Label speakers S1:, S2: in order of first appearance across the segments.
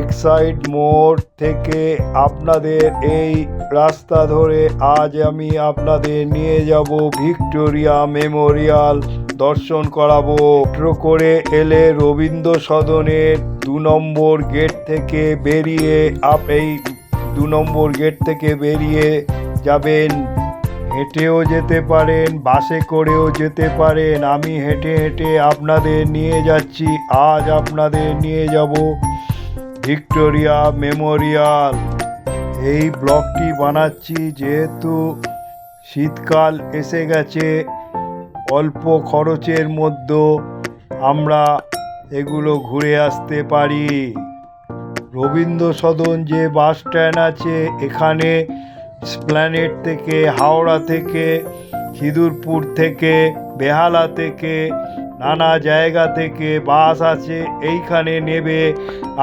S1: Exide মোড় থেকে আপনাদের এই রাস্তা ধরে আজ আমি আপনাদের নিয়ে যাব ভিক্টোরিয়া মেমোরিয়াল দর্শন করাবো। মেট্রো করে এলে রবীন্দ্র সদনের দু নম্বর গেট থেকে বেরিয়ে আপ এই দু নম্বর গেট থেকে বেরিয়ে যাবেন। হেঁটেও যেতে পারেন, বাসে করেও যেতে পারেন। আমি হেঁটে হেঁটে আপনাদের নিয়ে যাচ্ছি। আজ আপনাদের নিয়ে যাব ভিক্টোরিয়া মেমোরিয়াল। এই ব্লগটি বানাচ্ছি যেহেতু শীতকাল এসে গেছে, অল্প খরচের মধ্যে আমরা এগুলো ঘুরে আসতে পারি। রবীন্দ্র সদন যে বাস স্ট্যান্ড আছে, এখানে স্প্ল্যানেট থেকে, হাওড়া থেকে, খিদুরপুর থেকে, বেহালা থেকে নানা জায়গা থেকে বাস আছে এইখানে নেবে,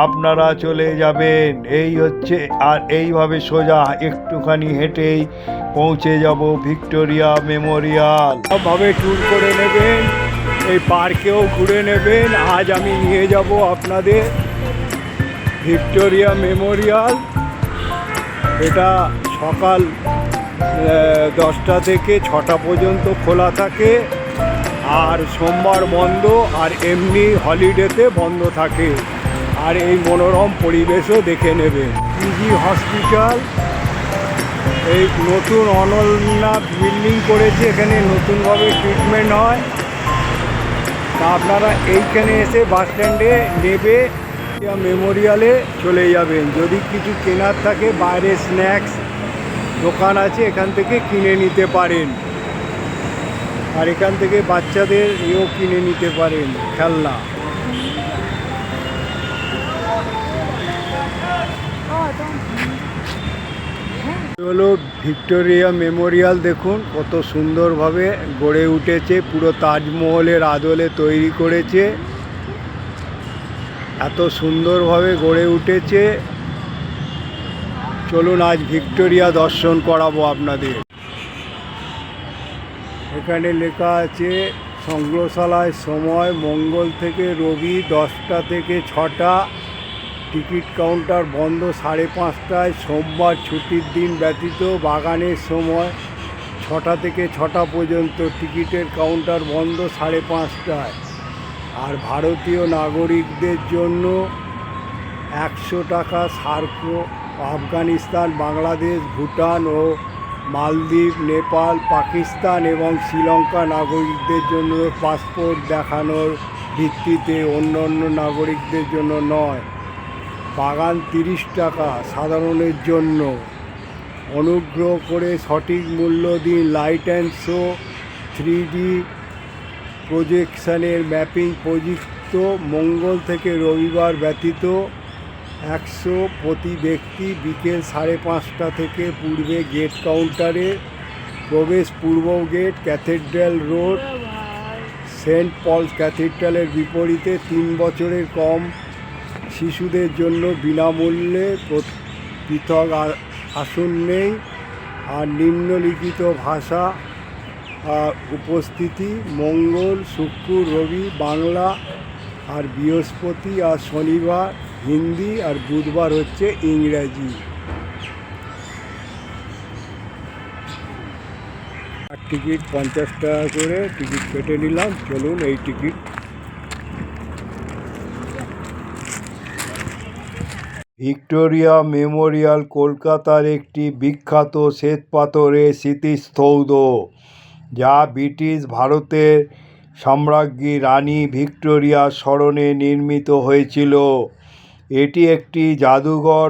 S1: আপনারা চলে যাবেন। এই হচ্ছে, আর এইভাবে সোজা একটুখানি হেঁটেই পৌঁছে যাব ভিক্টোরিয়া মেমোরিয়াল। ভাবে ট্যুর করে নেবেন, এই পার্কেও ঘুরে নেবেন। আজ আমি নিয়ে যাব আপনাদের ভিক্টোরিয়া মেমোরিয়াল। এটা সকাল দশটা থেকে ছটা পর্যন্ত খোলা থাকে। আর সোমবার বন্ধ, আর এমনি হলিডেতে বন্ধ থাকে। আর এই মনোরম পরিবেশও দেখে নেবে। পিজি হসপিটাল এই নতুন অনলনা বিল্ডিং করেছে, এখানে নতুনভাবে ট্রিটমেন্ট হয়। তা আপনারা এইখানে এসে বাস স্ট্যান্ডে নেবে মেমোরিয়ালে চলে যাবেন। যদি কিছু কেনার থাকে, বাইরে স্ন্যাক্স দোকান আছে, এখান থেকে কিনে নিতে পারেন। আর এখান থেকে বাচ্চাদের ইয়েও কিনে নিতে পারেন খেলনা। হলো ভিক্টোরিয়া মেমোরিয়াল, দেখুন কত সুন্দরভাবে গড়ে উঠেছে, পুরো তাজমহলের আদলে তৈরি করেছে। এত সুন্দরভাবে গড়ে উঠেছে। চলুন আজ ভিক্টোরিয়া দর্শন করাবো আপনাদের। এখানে লেখা আছে, সংগ্রহশালায় সময় মঙ্গল থেকে রবি দশটা থেকে ছটা, টিকিট কাউন্টার বন্ধ সাড়ে পাঁচটায়, সোমবার ছুটির দিন ব্যতীত বাগানের সময় ছটা থেকে ছটা পর্যন্ত টিকিটের কাউন্টার বন্ধ সাড়ে পাঁচটায়। আর ভারতীয় নাগরিকদের জন্য একশো টাকা সার্ক, আফগানিস্তান, বাংলাদেশ, ভুটান ও মালদ্বীপ, নেপাল, পাকিস্তান এবং শ্রীলঙ্কা নাগরিকদের জন্য পাসপোর্ট দেখানোর ভিত্তিতে অন্য অন্য নাগরিকদের জন্য নয়, বাগান তিরিশ টাকা সাধারণের জন্য। অনুগ্রহ করে সঠিক মূল্য দিন light and show three D প্রজেকশনের mapping প্রযুক্ত মঙ্গল থেকে রবিবার ব্যতীত একশো প্রতি ব্যক্তি বিকেল সাড়ে পাঁচটা থেকে পূর্বে গেট কাউন্টারে প্রবেশ পূর্ব gate cathedral road, Saint Paul's ক্যাথিড্রালের বিপরীতে তিন বছরের কম শিশুদের জন্য বিনামূল্যে পৃথক আসন নেই। আর নিম্নলিখিত ভাষা উপস্থিতি মঙ্গল, শুক্র, রবি, বাংলা আর বৃহস্পতি আর শনিবার হিন্দি আর বুধবার হচ্ছে ইংরাজি। আর টিকিট পঞ্চাশ টাকা করে টিকিট কেটে নিলাম। চলুন এই টিকিট। ভিক্টোরিয়া মেমোরিয়াল কলকাতার একটি বিখ্যাত শ্বেতপাথরের স্মৃতিস্তৌধ যা ব্রিটিশ ভারতের সম্রাজ্ঞী রানী ভিক্টোরিয়ার স্মরণে নির্মিত হয়েছিল। এটি একটি জাদুঘর,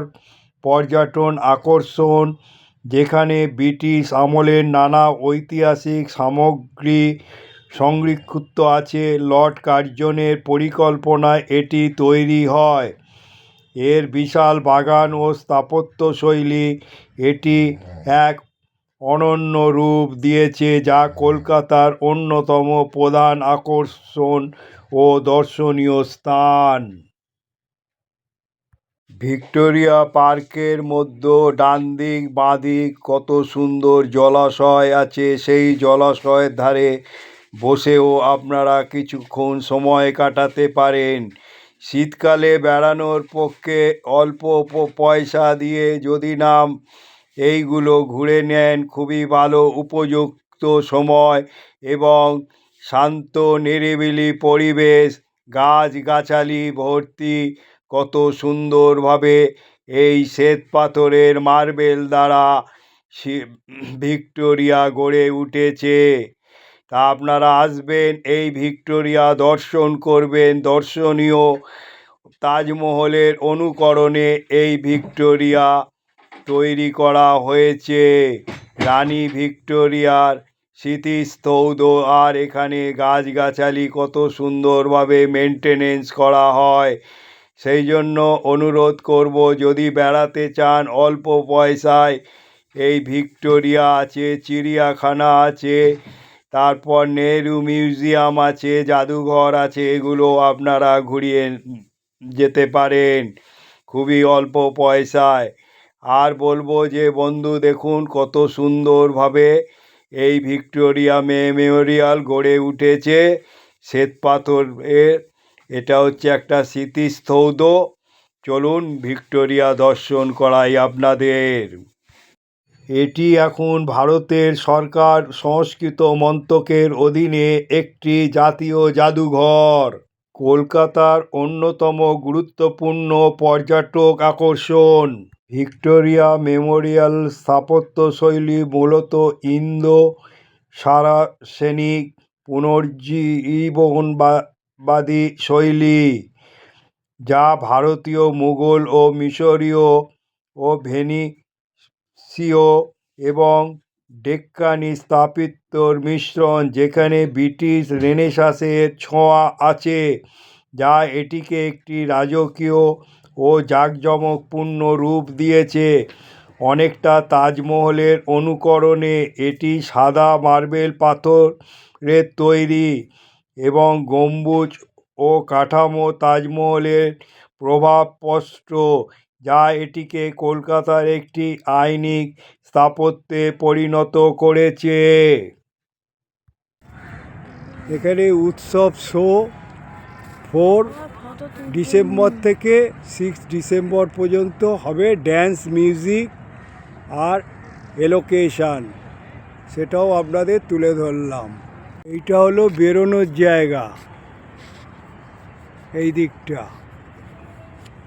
S1: পর্যটন আকর্ষণ, যেখানে ব্রিটিশ আমলের নানা ঐতিহাসিক সামগ্রী সংরক্ষিত আছে। লর্ড কার্জনের পরিকল্পনায় এটি তৈরি হয়। এর বিশাল বাগান ও স্থাপত্যশৈলী এটি এক অনন্য রূপ দিয়েছে, যা কলকাতার অন্যতম প্রধান আকর্ষণ ও দর্শনীয় স্থান। ভিক্টোরিয়া পার্কের মধ্যে ডান দিক, বাঁ দিক কত সুন্দর জলাশয় আছে, সেই জলাশয়ের ধারে বসেও আপনারা কিছুক্ষণ সময় কাটাতে পারেন। শীতকালে বেড়ানোর পক্ষে অল্প পয়সা দিয়ে যদি নাম এইগুলো ঘুরে নেন, খুবই ভালো উপযুক্ত সময় এবং শান্ত নিরিবিলি পরিবেশ, গাছগাছালি ভর্তি কত সুন্দরভাবে এই শ্বেত পাথরের মার্বেল দ্বারা ভিক্টোরিয়া গড়ে উঠেছে। তা আপনারা আসবেন, এই ভিক্টোরিয়া দর্শন করবেন, দর্শনীয় তাজমহলের অনুকরণে এই ভিক্টোরিয়া তৈরি করা হয়েছে। রানী ভিক্টোরিয়ার স্মৃতিস্তৌধ আর এখানে গাছগাছালি কত সুন্দরভাবে মেনটেনেন্স করা হয়। সেই জন্য অনুরোধ করব, যদি বেড়াতে চান অল্প পয়সায়, এই ভিক্টোরিয়া আছে, চিড়িয়াখানা আছে, তারপর নেহরু মিউজিয়াম আছে, জাদুঘর আছে, এগুলো আপনারা ঘুরিয়ে যেতে পারেন খুবই অল্প পয়সায়। আর বলব যে বন্ধু, দেখুন কত সুন্দরভাবে এই ভিক্টোরিয়া মেমোরিয়াল গড়ে উঠেছে শ্বেত পাথরের এটা হচ্ছে একটা স্মৃতিস্তৌধ চলুন ভিক্টোরিয়া দর্শন করাই আপনাদের। এটি এখন ভারতের সরকার সংস্কৃত মন্ত্রকের অধীনে একটি জাতীয় জাদুঘর। কলকাতার অন্যতম গুরুত্বপূর্ণ পর্যটক আকর্ষণ। ভিক্টোরিয়া মেমোরিয়াল স্থাপত্যশৈলী মূলত ইন্দো সারাসেনিক পুনর্জীবনবাদী শৈলী, যা ভারতীয়, মুঘল ও মিশরীয় ও ভেনিসীয় এবং ডেক্কানি স্থাপত্যর মিশ্রণ, যেখানে ব্রিটিশ রেনেসাঁসের ছোঁয়া আছে, যা এটিকে একটি রাজকীয় ও জাঁকজমকপূর্ণ রূপ দিয়েছে। অনেকটা তাজমহলের অনুকরণে এটি সাদা মার্বেল পাথরের তৈরি। এবং গম্বুজ ও কাঠামো তাজমহলের প্রভাব স্পষ্ট, যা এটিকে কলকাতার একটি আইনিক স্থাপত্যে পরিণত করেছে। এখানে উৎসব শো ফোর ডিসেম্বর থেকে সিক্স ডিসেম্বর পর্যন্ত হবে ড্যান্স, মিউজিক আর এলোকেশান। সেটাও আপনাদের তুলে ধরলাম। এইটা হলো বেরোনোর জায়গা। এই দিকটা।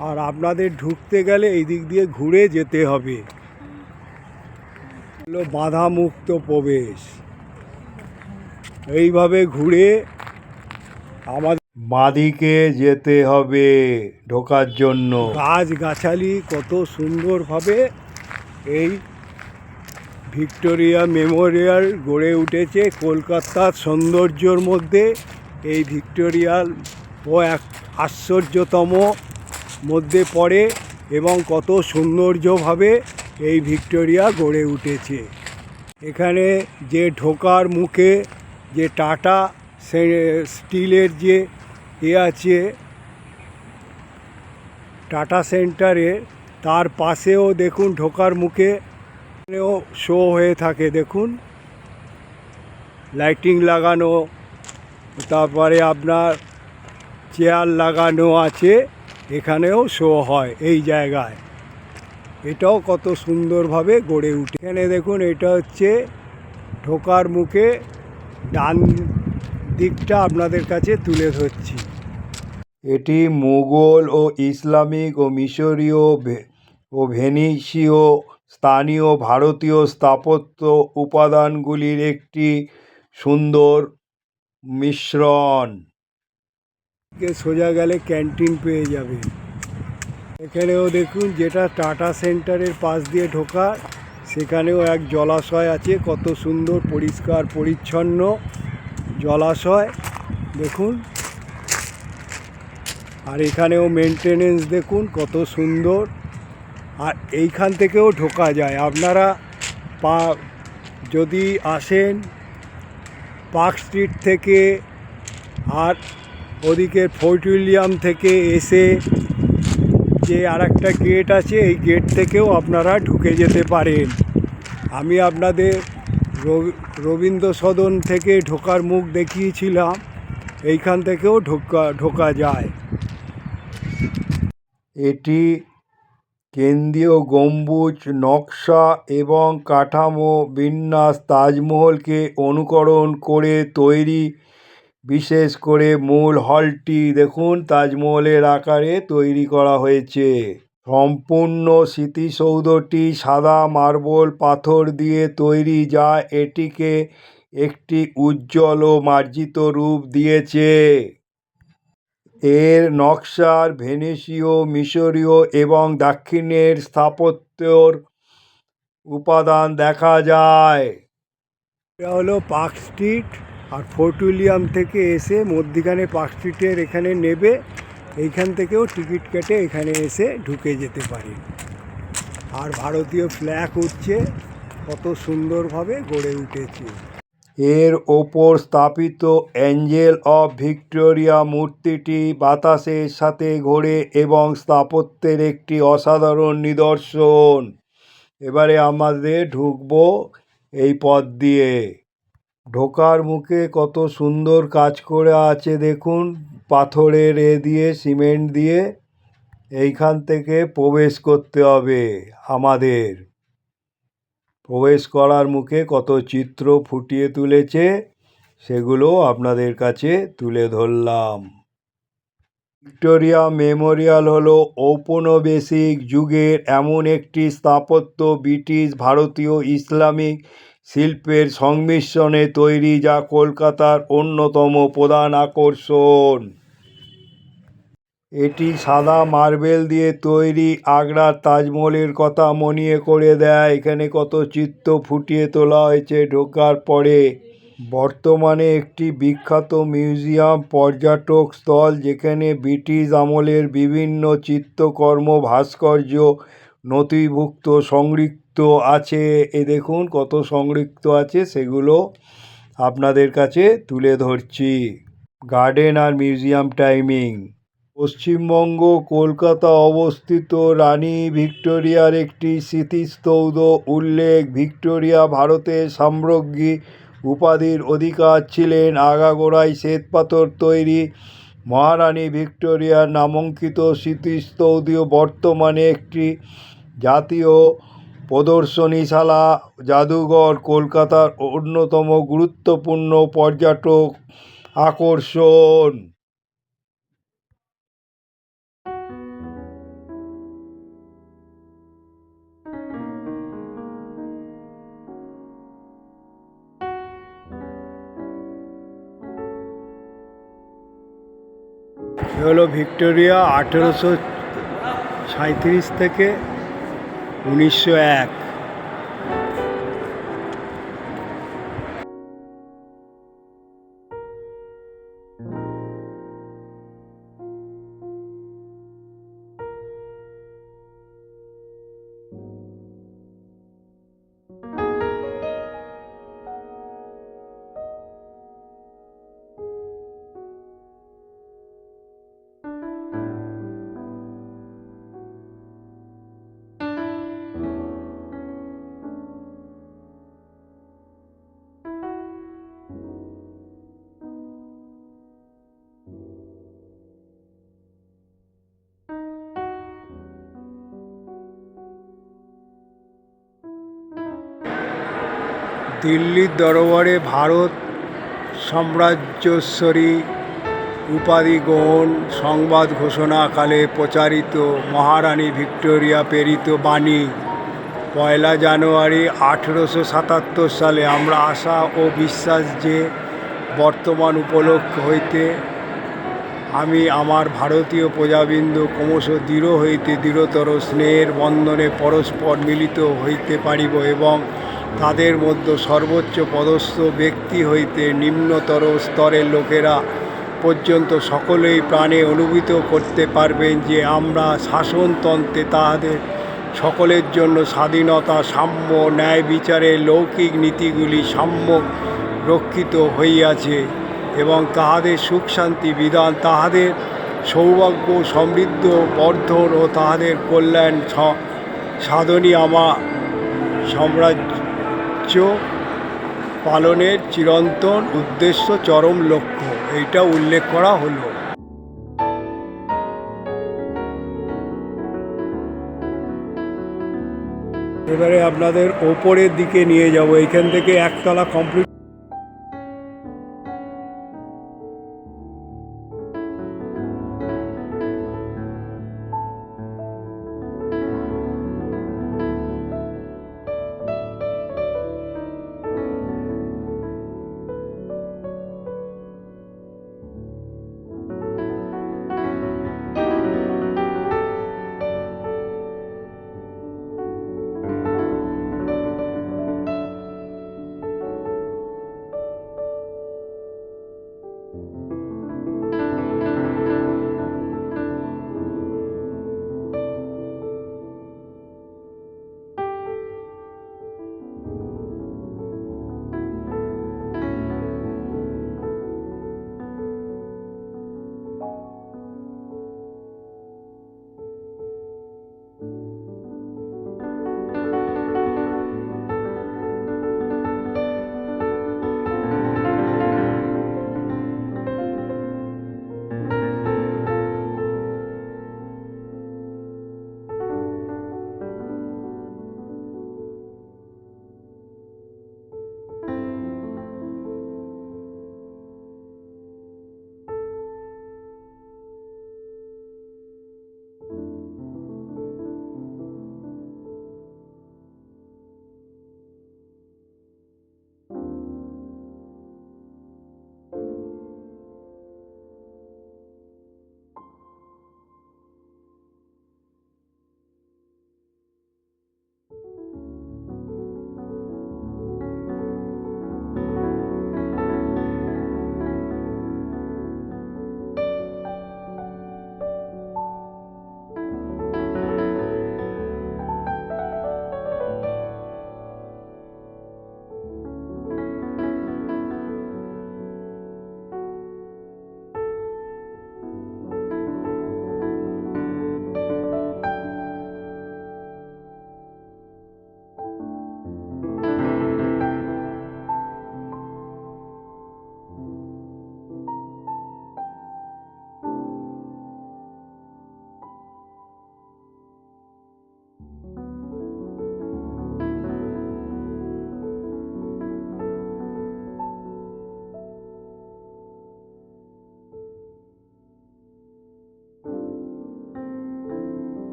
S1: আর আপনাদের ঢুকতে গেলে এই দিক দিয়ে ঘুরে যেতে হবে। হলো বাধামুক্ত প্রবেশ। এইভাবে ঘুরে আমাদের বাঁদিকে যেতে হবে ঢোকার জন্য। গাছ গাছালি কত সুন্দরভাবে এই ভিক্টোরিয়া মেমোরিয়াল গড়ে উঠেছে কলকাতার সৌন্দর্যর মধ্যে। এই ভিক্টোরিয়াল ও এক আশ্চর্যতম মধ্যে পড়ে এবং কত সৌন্দর্যভাবে এই ভিক্টোরিয়া গড়ে উঠেছে। এখানে যে ঢোকার মুখে যে টাটা স্টিলের যে এ আছে, টাটা সেন্টারে, তার পাশেও দেখুন ঢোকার মুখে এখানেও শো হয়ে থাকে, দেখুন। লাইটিং লাগানো, তারপরে আপনার চেয়ার লাগানো আছে, এখানেও শো হয় এই জায়গায়। এটাও কত সুন্দরভাবে গড়ে উঠে। এখানে দেখুন, এটা হচ্ছে ঢোকার মুখে ডান দিকটা আপনাদের কাছে তুলে ধরছি। এটি মুঘল ও ইসলামিক ও মিশরীয় ও ভেনিসীয় স্থানীয় ভারতীয় স্থাপত্য উপাদানগুলির একটি সুন্দর মিশ্রণ। সোজা গেলে ক্যান্টিন পেয়ে যাবে। এখানেও দেখুন যেটা টাটা সেন্টারের পাশ দিয়ে ঢোকা, সেখানেও এক জলাশয় আছে, কত সুন্দর, পরিষ্কার, পরিচ্ছন্ন জলাশয়। দেখুন। আর এখানেও মেনটেনেন্স দেখুন, কত সুন্দর। আর এইখান থেকেও ঢোকা যায়। আপনারা পা, যদি আসেন পার্ক স্ট্রিট থেকে আর ওদিকে ফোর্ট উইলিয়াম থেকে এসে যে আর একটা গেট আছে, এই গেট থেকেও আপনারা ঢুকে যেতে পারেন। আমি আপনাদের রবি- রবীন্দ্র সদন থেকে ঢোকার মুখ দেখিয়েছিলাম, এইখান থেকেও ঢোকা ঢোকা যায়। এটি কেন্দ্রীয় গম্বুজ, নকশা এবং কাঠামো বিন্যাস তাজমহলকে অনুকরণ করে তৈরি। বিশেষ করে মূল হলটি দেখুন, তাজমহলের আকারে তৈরি করা হয়েছে। সম্পূর্ণ স্মৃতিসৌধটি সাদা মার্বেল পাথর দিয়ে তৈরি, যা এটিকে একটি উজ্জ্বল ও মার্জিত রূপ দিয়েছে। এর নকশার ভেনেসীয়, মিশরীয় এবং দাক্ষিণের স্থাপত্যর উপাদান দেখা যায়। এটা হলো পার্ক স্ট্রিট আর ফোর্ট উইলিয়াম থেকে এসে মধ্যিখানে পার্ক স্ট্রিটের এখানে নেবে। এইখান থেকেও টিকিট কেটে এখানে এসে ঢুকে যেতে পারে। আর ভারতীয় ফ্ল্যাগ উঠছে, কত সুন্দরভাবে গড়ে উঠেছে। এর ওপর স্থাপিত অ্যাঞ্জেল অফ ভিক্টোরিয়া মূর্তিটি বাতাসের সাথে ঘোরে এবং স্থাপত্যের একটি অসাধারণ নিদর্শন। এবারে আমাদের ঢুকবো এই পথ দিয়ে। ঢোকার মুখে কত সুন্দর কাজ করে আছে দেখুন। পাথরের এ দিয়ে, সিমেন্ট দিয়ে এইখান থেকে প্রবেশ করতে হবে আমাদের। প্রবেশ করার মুখে কত চিত্র ফুটিয়ে তুলেছে, সেগুলো আপনাদের কাছে তুলে ধরলাম। ভিক্টোরিয়া মেমোরিয়াল হলো ঔপনিবেশিক যুগের এমন একটি স্থাপত্য ব্রিটিশ ভারতীয় ইসলামিক শিল্পের সংমিশ্রণে তৈরি, যা কলকাতার অন্যতম প্রধান আকর্ষণ। এটি সাদা মার্বেল দিয়ে তৈরি আগ্রার তাজমহলের কথা মনে করে দেয়। এখানে কত চিত্র ফুটিয়ে তোলা হয়েছে ঢোকার পরে। বর্তমানে একটি বিখ্যাত মিউজিয়াম, পর্যটক স্থল, যেখানে ব্রিটিশ আমলের বিভিন্ন চিত্রকর্ম, ভাস্কর্য নথিভুক্ত সংরক্ষিত আছে। এ দেখুন কত সংরক্ষিত আছে, সেগুলো আপনাদের কাছে তুলে ধরছি। গার্ডেন আর মিউজিয়াম টাইমিং। পশ্চিমবঙ্গ, কলকাতা অবস্থিত রানী ভিক্টোরিয়ার একটি স্মৃতিস্তৌধ। উল্লেখ, ভিক্টোরিয়া ভারতের সাম্রাজ্ঞী উপাধির অধিকার ছিলেন আগাগোড়ায় শ্বেতপাথর তৈরি। মহারানী ভিক্টোরিয়ার নামাঙ্কিত স্মৃতিস্তৌধ বর্তমানে একটি জাতীয় প্রদর্শনীশালা, জাদুঘর, কলকাতার অন্যতম গুরুত্বপূর্ণ পর্যটক আকর্ষণ। হলো ভিক্টোরিয়া আঠেরোশো সাঁত্রিশ থেকে উনিশশো এক। দিল্লির দরবারে ভারত সাম্রাজ্যশ্বরী উপাধি গ্রহণ সংবাদ ঘোষণাকালে প্রচারিত মহারানী ভিক্টোরিয়া প্রেরিত বাণী। পয়লা জানুয়ারি আঠেরোশো সাতাত্তর সালে আমরা আশা ও বিশ্বাস যে বর্তমান উপলক্ষ হইতে আমি আমার ভারতীয় প্রজাবৃন্দ ক্রমশ দৃঢ় হইতে দৃঢ়তর স্নেহের বন্ধনে পরস্পর মিলিত হইতে পারিব এবং তাদের মধ্যে সর্বোচ্চ পদস্থ ব্যক্তি হইতে নিম্নতর স্তরের লোকেরা পর্যন্ত সকলেই প্রাণে অনুভূত করতে পারবেন যে আমরা শাসনতন্ত্রে তাহাদের সকলের জন্য স্বাধীনতা, সাম্য, ন্যায় বিচারের লৌকিক নীতিগুলি সাম্য রক্ষিত হইয়াছে। এবং তাহাদের সুখ শান্তি বিধান, তাহাদের সৌভাগ্য, সমৃদ্ধ, বর্ধন ও তাহাদের কল্যাণ সাধনী আমা সাম্রাজ্য পালনের চিরন্তন উদ্দেশ্য চরম লক্ষ্য। এইটা উল্লেখ করা হলো।
S2: এবারে আপনাদের ওপরের দিকে নিয়ে যাব। এখান থেকে একতলা কমপ্লিট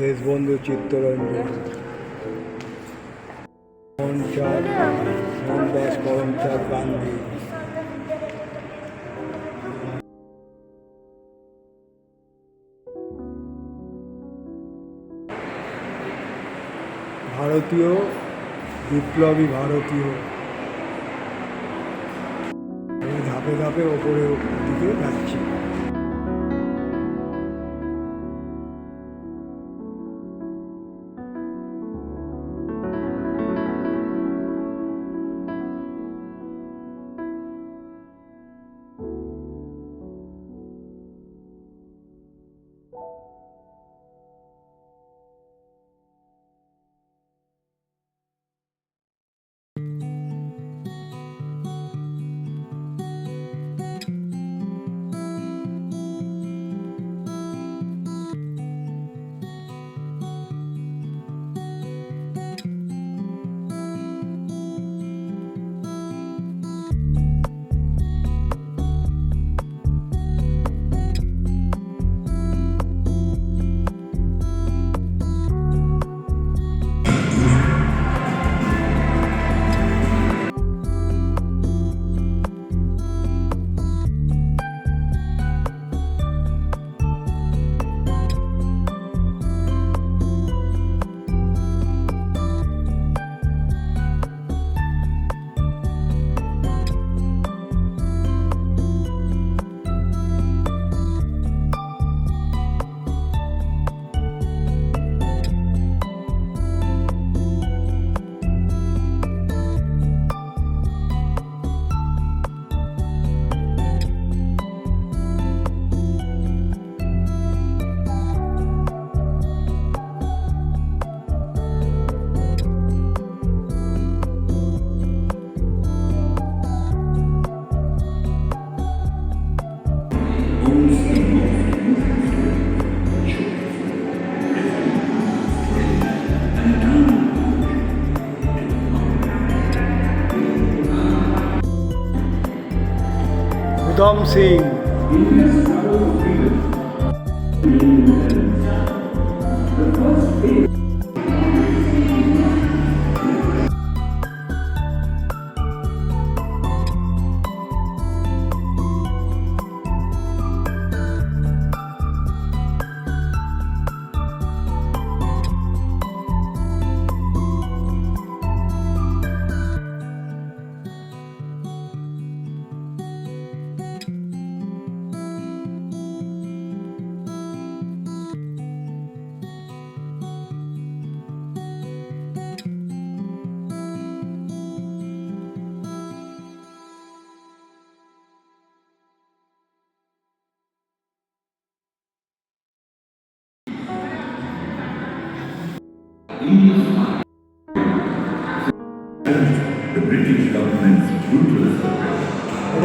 S2: দেশবন্ধু চিত্তরঞ্জন। মোহনদাস করমচাঁদ গান্ধী। ভারতীয় বিপ্লবী ভারতীয়। ধাপে ধাপে ওপরে দিকে যাচ্ছি।
S3: I'm Singh.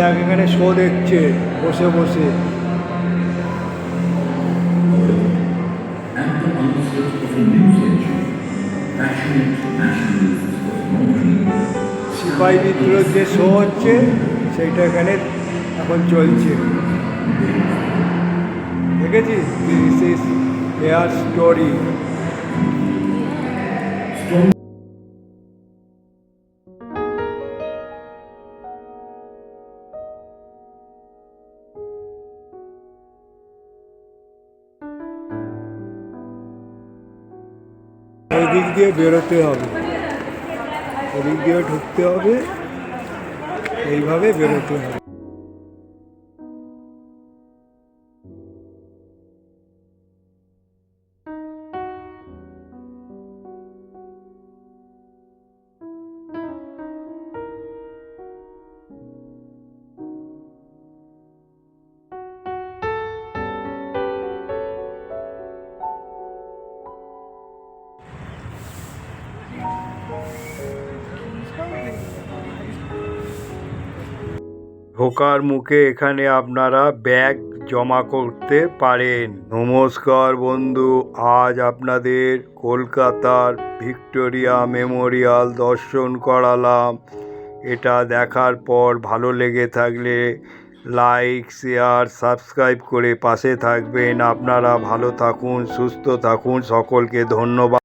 S1: এক এখানে শো দেখছে, বসে বসে। সিপাহী বিদ্রোহ যে শো হচ্ছে, সেইটা এখানে এখন চলছে। দেখেছিস? দিস ইস হেয়ার স্টোরি দিয়ে বেরোতে হবে। এদিক দিয়ে ঢুকতে হবে। এইভাবে বেরোতে হবে। ঢোকার মুখে এখানে আপনারা ব্যাগ জমা করতে পারেন। নমস্কার বন্ধু, আজ আপনাদের কলকাতার ভিক্টোরিয়া মেমোরিয়াল দর্শন করালাম। এটা দেখার পর ভালো লেগে থাকলে লাইক, শেয়ার, সাবস্ক্রাইব করে পাশে থাকবেন। আপনারা ভালো থাকুন, সুস্থ থাকুন। সকলকে ধন্যবাদ।